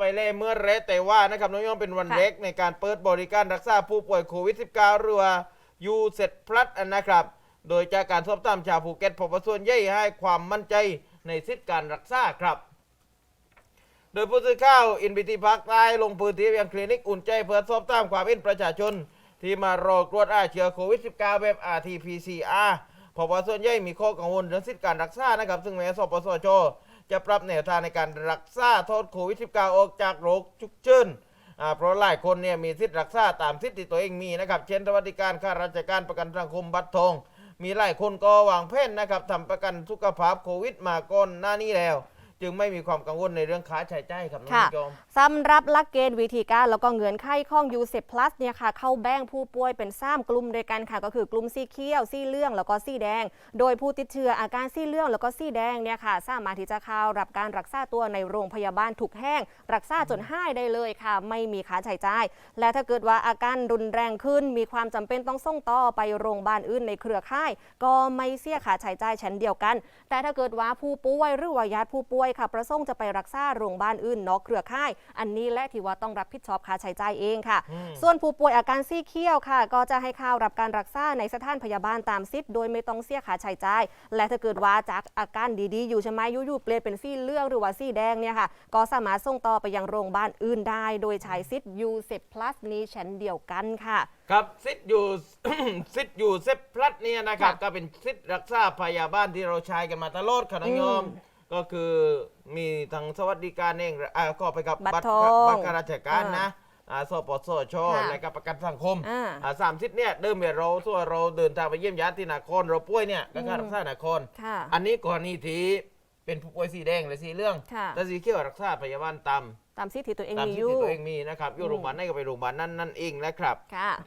ไปเล่เมื่อเรแต่ว่านะครับน้องย่องเป็นวันเล็กในการเปิดบริการรักษาผู้ป่วยโควิด -19 หรือยูเซ็ตพลัสนะครับ โดยจากการสอบถามชาวภูเก็ตพบว่าส่วนใหญ่ให้ความมั่นใจในสิทธิการรักษาครับ โดยผู้สื่อข่าวอินบิทีภาคใต้ลงพื้นที่ยังคลินิกอุ่นใจเพื่อสอบถามความเห็นประชาชน ที่มารอตรวจอาเชื้อโควิด -19 แบบ RT-PCR พราะว่าส่วนใหญ่มีข้อกังวลเรื่องสิทธิการรักษานะครับซึ่งแม้สปสช จะปรับแนวทางในการรักษาโทษโควิด -19 ออกจากโรคฉุกเฉินเพราะหลายคนเนี่ยมีสิทธิรักษาตามสิทธิที่ตัวเองมีนะครับ เช่นสวัสดิการข้าราชการประกันสังคมบัตรทอง มีหลายคนก็วางแผนนะครับทำประกันสุขภาพโควิดมาก่อนหน้านี้แล้ว จึงไม่มีความกังวลในเรื่องค่าใช้จ่ายครับน้องค่ะผู้ชมสำหรับหลักเกณฑ์วิธีการแล้วก็เงื่อนไขของ u c พลัสเนี่ยค่ะเข้าแบ่งผู้ป่วยเป็น3กลุ่มด้วยกันค่ะก็คือกลุ่มสีเขียวสีเหลืองแล้วก็สีแดง โดยผู้ติดเชื้ออาการสีเหลืองแล้วก็สีแดงเนี่ยค่ะสามารถที่จะเข้ารับการรักษาตัวในโรงพยาบาลถูกแห้ง รักษาจนหายได้เลยค่ะ ไม่มีค่าใช้จ่ายและถ้าเกิดว่าอาการรุนแรงขึ้น มีความจำเป็นต้องส่งต่อไปโรงพยาบาลอื่นในเครือข่าย ก็ไม่เสียค่าใช้จ่ายเช่นเดียวกัน แต่ถ้าเกิดว่าผู้ป่วยหรือว่าญาติผู้ป่วยค่ะ ประสงค์จะไปรักษาโรงพยาบาลอื่นนอกเครือข่าย อันนี้แหละที่ว่าต้องรับผิดชอบค่าใช้จ่ายเองค่ะอืมส่วนผู้ป่วยอาการซีเคี้ยวค่ะ ก็จะให้เข้ารับการรักษาในสถานพยาบาลตามสิทธิ์โดยไม่ต้องเสียค่าใช้จ่าย และถ้าเกิดว่าจากอาการดีๆ อยู่ใช่ไหมอยู่ๆเปลี่ยนเป็นสีเหลืองหรือว่าสีแดงเนี่ยค่ะ ก็สามารถส่งต่อไปยังโรงพยาบาลอื่นได้ โดยใช้สิทธิ์ยูเซพลัสนี้เช่นเดียวกันค่ะ ครับซิดอยู่ ซิดอยู่เซฟพลัดเนี่ยนะครับค่ะก็เป็นซิดรักษาพยาบาลที่เราใช้กันมาตลอดค่ะน้องโยม ก็คือมีทั้งสวัสดิการเองอ่าก็ไปกับบัตรทองบัตรข้าราชการอ่านนะอ่าสปสชค่ะและก็ประกันสังคมอ่าอ่าสามสิทธิ์เนี่ยเดิมเนี่ยเราส่วนเราเดินทางไปเยี่ยมญาติที่นครเราป่วยเนี่ยแล้วก็อืมรักษานครค่ะอันนี้กรณีที่เป็นผู้ป่วยสีแดงหรือสีเหลืองค่ะแต่สีเขียวรักษาพยาบาลตามตามสิทธิ์ที่ตัวเองตามมีที่อยู่ตัวเองมีนะครับอยู่อืมโรงพยาบาลไหนก็ไปโรงพยาบาลนั่นนั่นเองนะครับค่ะ